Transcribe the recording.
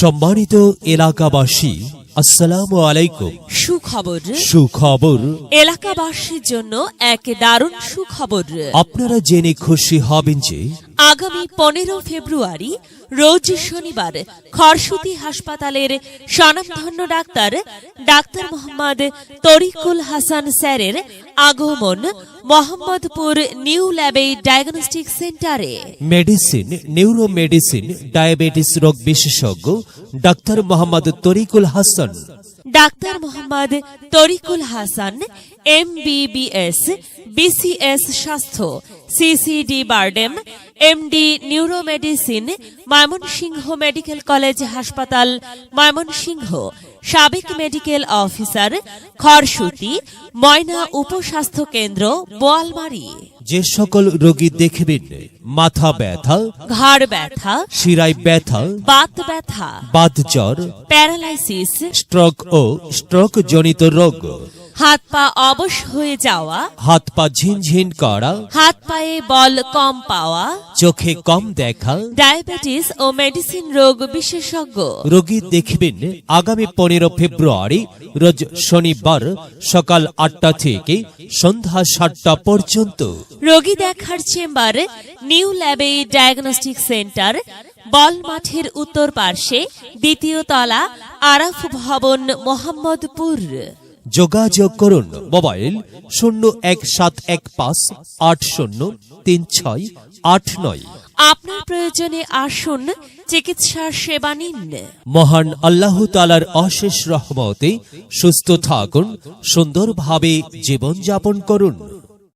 সম্মানিত এলাকাবাসী আসসালামু আলাইকুম। সুখবর। সুখবর। এলাকাবাসীর জন্য এক দারুণ সুখবর। আপনারা জেনে খুশি হবেন যে আগামী পনেরো ফেব্রুয়ারি রোজ শনিবার খরসুতি হাসপাতালের স্বনামধন্য ডাক্তার ডাক্তার মোহাম্মদ তরিকুল হাসান স্যারের আগমন মোহাম্মদপুর নিউ ল্যাবে ডায়াগনস্টিক সেন্টারে। মেডিসিন নিউরো মেডিসিন ডায়াবেটিস রোগ বিশেষজ্ঞ doctor Mohammad Tarikul Hasan. Doctor Mohammad Tarikul Hasan M BBS BCS স্বাস্থ্য CCD BIRDEM MD neuromedicine Mymensingh medical college হাসপাতাল ময়মনসিংহ সাবেক মেডিকেল অফিসার খড়সুতি ময়না উপস্বাস্থ্য কেন্দ্র বোয়ালমারি যে সকল রোগী দেখবেন মাথা ব্যথা ঘাড় ব্যথা শিরায় ব্যথা বাত ব্যথা বাত জ্বর প্যারালাইসিস স্ট্রোক ও স্ট্রোক জনিত রোগ। হাত পা অবশ হয়ে যাওয়া হাত পা ঝিনঝিন করা হাত পায়ে বল কম পাওয়া চোখে কম দেখা ডায়াবেটিস ও মেডিসিন রোগ বিশেষজ্ঞ। রোগী দেখবেন আগামী পনেরো ফেব্রুয়ারি রোজ শনিবার সকাল আটটা থেকে সন্ধ্যা সাতটা পর্যন্ত। রোগী দেখার চেম্বার নিউ ল্যাবে ডায়াগনস্টিক সেন্টার বল মাঠের উত্তর পার্শ্বে দ্বিতীয় তলা আরাফ ভবন মোহাম্মদপুর। যোগাযোগ করুন মোবাইল শূন্য এক সাত এক পাঁচ আট শূন্য তিন ছয় আট নয়। আপনার প্রয়োজনে আসুন চিকিৎসার সেবা নিন। মহান আল্লাহ তালার অশেষ রহমতে সুস্থ থাকুন সুন্দরভাবে জীবনযাপন করুন।